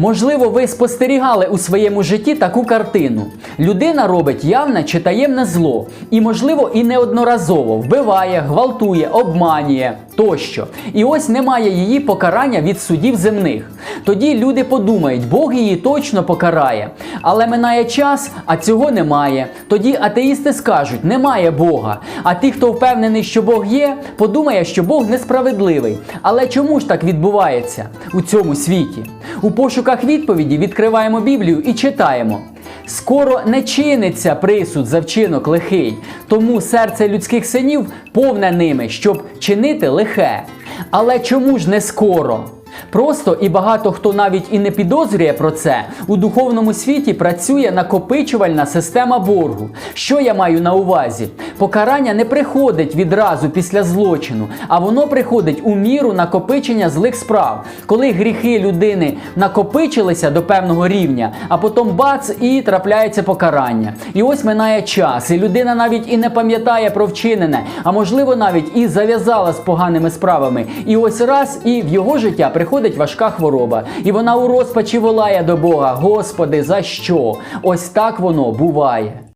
Можливо, ви спостерігали у своєму житті таку картину. Людина робить явне чи таємне зло, і, можливо, і неодноразово вбиває, гвалтує, обманює тощо. І ось немає її покарання від судів земних. Тоді люди подумають, Бог її точно покарає. Але минає час, а цього немає. Тоді атеїсти скажуть, немає Бога. А ті, хто впевнений, що Бог є, подумає, що Бог несправедливий. Але чому ж так відбувається у цьому світі? У пошуках відповіді відкриваємо Біблію і читаємо. Скоро не чиниться присуд за вчинок лихий, тому серце людських синів повне ними, щоб чинити лихе. Але чому ж не скоро? Просто і багато хто навіть і не підозрює про це. У духовному світі працює накопичувальна система боргу. Що я маю на увазі? Покарання не приходить відразу після злочину, а воно приходить у міру накопичення злих справ, коли гріхи людини накопичилися до певного рівня, а потім бац і трапляється покарання. І ось минає час, і людина навіть і не пам'ятає про вчинене, а можливо навіть і зав'язала з поганими справами. І ось раз і в його життя приходить важка хвороба, і вона у розпачі волає до Бога: Господи, за що? Ось так воно буває.